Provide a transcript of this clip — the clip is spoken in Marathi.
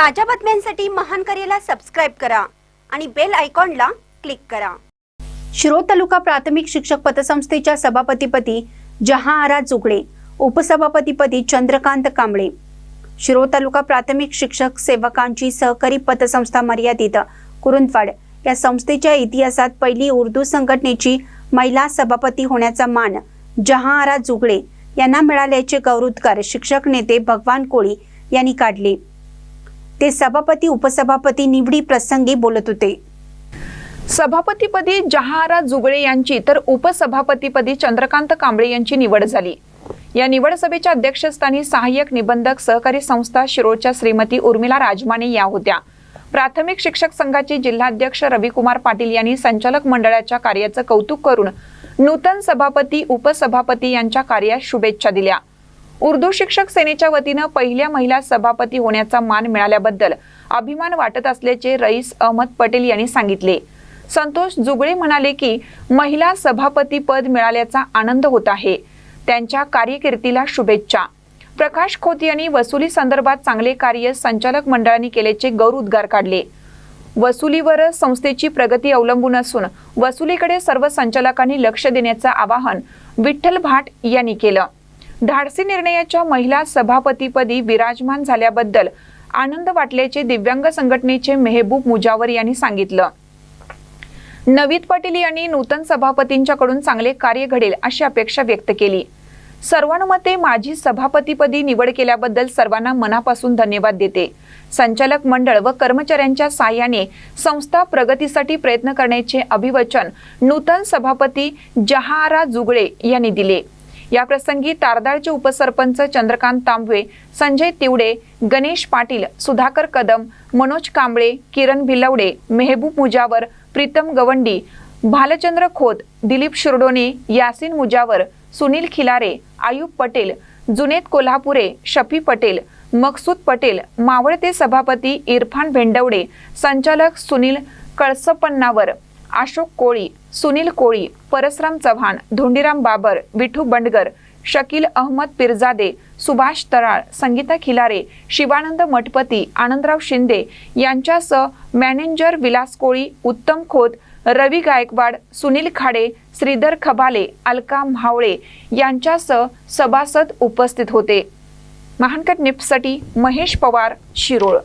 ताज्या बातम्यांसाठी महान करेला सबस्क्राईब करा आणि बेल आयकॉनला क्लिक करा. शिरोळ तालुका प्राथमिक शिक्षक पतसंस्थेच्या सभापतीपदी जहाआरा जुगडे उपसभापतीपदी चंद्रकांत कांबळे. शिरोळ तालुका प्राथमिक शिक्षक सेवकांची सहकारी पतसंस्था मर्यादित कुरुंदवाड या संस्थेच्या इतिहासात पहिली उर्दू संघटनेची महिला सभापती होण्याचा मान जहाआरा जुगडे यांना मिळाल्याचे गौरवोद्गार शिक्षक नेते भगवान कोळी यांनी काढले. ते सभापती उपसभापती निवडी प्रसंगी बोलत होते. सभापतीपदी जहारा जुगळे यांची तर उपसभापतीपदी चंद्रकांत कांबळे यांची निवड झाली. या निवड सभेच्या अध्यक्षस्थानी सहाय्यक निबंधक सहकारी संस्था शिरोळच्या श्रीमती उर्मिला राजमाने या होत्या. प्राथमिक शिक्षक संघाचे जिल्हाध्यक्ष रविकुमार पाटील यांनी संचालक मंडळाच्या कार्याचं कौतुक करून नूतन सभापती उपसभापती यांच्या कार्यास शुभेच्छा दिल्या. उर्दू शिक्षक सेनेच्या वतीनं पहिल्या महिला सभापती होण्याचा मान मिळाल्याबद्दल अभिमान वाटत असल्याचे रईस अहमद पटेल यांनी सांगितले. संतोष जुगळे म्हणाले की महिला सभापती पद मिळाल्याचा आनंद होत आहे. त्यांच्या कार्यकिर्दीला शुभेच्छा. प्रकाश खोत यांनी वसुली संदर्भात चांगले कार्य संचालक मंडळाने केल्याचे गौर उद्गार काढले. वसुलीवर संस्थेची प्रगती अवलंबून असून वसुलीकडे सर्व संचालकांनी लक्ष देण्याचं आवाहन विठ्ठल भाट यांनी केलं. धाडसी निर्णयाच्या महिला सभापतीपदी विराजमान झाल्याबद्दल आनंद वाटल्याचे दिव्यांग संघटनेचे मेहबूब मुजावर यांनी सांगितलं. नवीद पाटील यांनी नूतन सभापतींच्याकडून चांगले कार्य घडेल अशी अपेक्षा व्यक्त केली. सर्वानुमते माझी सभापतीपदी निवड केल्याबद्दल सर्वांना मनापासून धन्यवाद देते. संचालक मंडळ व कर्मचाऱ्यांच्या साह्याने संस्था प्रगतीसाठी प्रयत्न करण्याचे अभिवचन नूतन सभापती जहारा जुगळे यांनी दिले. या प्रसंगी तारदाळचे उपसरपंच चंद्रकांत तांबवे संजय तिवडे गणेश पाटील सुधाकर कदम मनोज कांबळे किरण भिलवडे मेहबूब मुजावर प्रीतम गवंडी भालचंद्र खोत दिलीप शिरडोने यासिन मुजावर सुनील खिलारे आयुब पटेल जुनेद कोल्हापुरे शफी पटेल मकसूद पटेल मावळते सभापती इरफान भेंडवडे संचालक सुनील कळसपन्नावर अशोक कोळी सुनील कोळी परसराम चव्हाण धोंडीराम बाबर विठू बंडगर शकील अहमद पिरजादे सुभाष तराळ संगीता खिलारे शिवानंद मठपती आनंदराव शिंदे यांच्यासह मॅनेजर विलास कोळी उत्तम खोत रवी गायकवाड सुनील खाडे श्रीधर खबाले अलका म्हावळे यांच्यासह सभासद उपस्थित होते. महानकट निप्ससाठी महेश पवार शिरोळ.